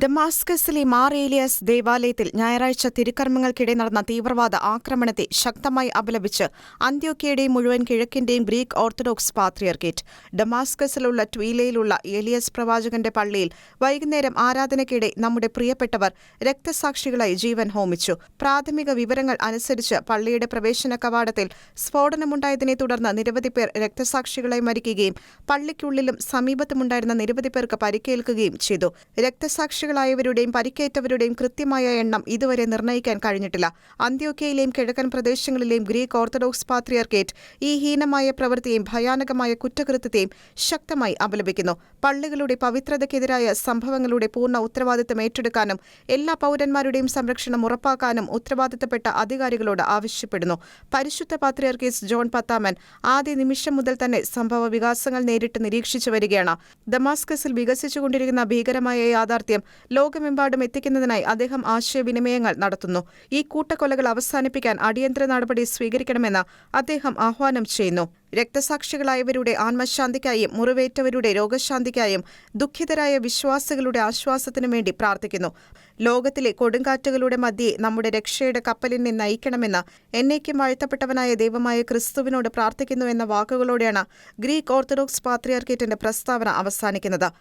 ദമാസ്കസിലെ മാർ ഏലിയാസ് ദേവാലയത്തിൽ ഞായറാഴ്ച തിരുക്കർമ്മങ്ങൾക്കിടെ നടന്ന തീവ്രവാദ ആക്രമണത്തെ ശക്തമായി അപലപിച്ച് അന്ത്യോക്കയുടെയും മുഴുവൻ കിഴക്കിന്റെയും ഗ്രീക്ക് ഓർത്തഡോക്സ് പാത്രിയർക്കേറ്റ് ഡമാസ്കസിലുള്ള ട്വീലയിലുള്ള ഏലിയസ് പ്രവാചകന്റെ പള്ളിയിൽ വൈകുന്നേരം ആരാധനയ്ക്കിടെ നമ്മുടെ പ്രിയപ്പെട്ടവർ രക്തസാക്ഷികളായി ജീവൻ ഹോമിച്ചു. പ്രാഥമിക വിവരങ്ങൾ അനുസരിച്ച് പള്ളിയുടെ പ്രവേശന കവാടത്തിൽ സ്ഫോടനമുണ്ടായതിനെ തുടർന്ന് നിരവധി പേർ രക്തസാക്ഷികളായി മരിക്കുകയും പള്ളിക്കുള്ളിലും സമീപത്തുമുണ്ടായിരുന്ന നിരവധി പേർക്ക് പരിക്കേൽക്കുകയും ചെയ്തു. രക്തസാക്ഷികളായവരുടെയും പരിക്കേറ്റവരുടെയും കൃത്യമായ എണ്ണം ഇതുവരെ നിർണയിക്കാൻ കഴിഞ്ഞിട്ടില്ല. അന്ത്യോക്കയിലെയും കിഴക്കൻ പ്രദേശങ്ങളിലെയും ഗ്രീക്ക് ഓർത്തഡോക്സ് പാത്രിയർക്കേറ്റ് ഈ ഹീനമായ പ്രവൃത്തിയെയും ഭയാനകമായ കുറ്റകൃത്യത്തെയും ശക്തമായി അപലപിക്കുന്നു. പള്ളികളുടെ പവിത്രതയ്ക്കെതിരായ സംഭവങ്ങളുടെ പൂർണ ഉത്തരവാദിത്തം ഏറ്റെടുക്കാനും എല്ലാ പൌരന്മാരുടെയും സംരക്ഷണം ഉറപ്പാക്കാനും ഉത്തരവാദിത്തപ്പെട്ട അധികാരികളോട് ആവശ്യപ്പെടുന്നു. പരിശുദ്ധ പാത്രിയർക്കേസ് ജോൺ പത്താമൻ ആദ്യ നിമിഷം മുതൽ തന്നെ സംഭവ വികാസങ്ങൾ നേരിട്ട് നിരീക്ഷിച്ചു വരികയാണ്. ദമാസ്കസിൽ വികസിച്ചുകൊണ്ടിരിക്കുന്ന ഭീകരമായ യാഥാർത്ഥ്യം ലോകമെമ്പാടും എത്തിക്കുന്നതിനായി അദ്ദേഹം ആശയവിനിമയങ്ങൾ നടത്തുന്നു. ഈ കൂട്ടക്കൊലകൾ അവസാനിപ്പിക്കാൻ അടിയന്തര നടപടി സ്വീകരിക്കണമെന്ന് അദ്ദേഹം ആഹ്വാനം ചെയ്യുന്നു. രക്തസാക്ഷികളായവരുടെ ആത്മശാന്തിക്കായും മുറിവേറ്റവരുടെ രോഗശാന്തിക്കായും ദുഃഖിതരായ വിശ്വാസികളുടെ ആശ്വാസത്തിനു വേണ്ടി പ്രാർത്ഥിക്കുന്നു. ലോകത്തിലെ കൊടുങ്കാറ്റുകളുടെ മധ്യേ നമ്മുടെ രക്ഷയുടെ കപ്പലിനെ നയിക്കണമെന്ന് എന്നേക്കും വാഴ്ത്തപ്പെട്ടവനായ ദൈവമായ ക്രിസ്തുവിനോട് പ്രാർത്ഥിക്കുന്നു എന്ന വാക്കുകളോടെയാണ് ഗ്രീക്ക് ഓർത്തഡോക്സ് പാത്രിയാർക്കേറ്റിന്റെ പ്രസ്താവന അവസാനിക്കുന്നത്.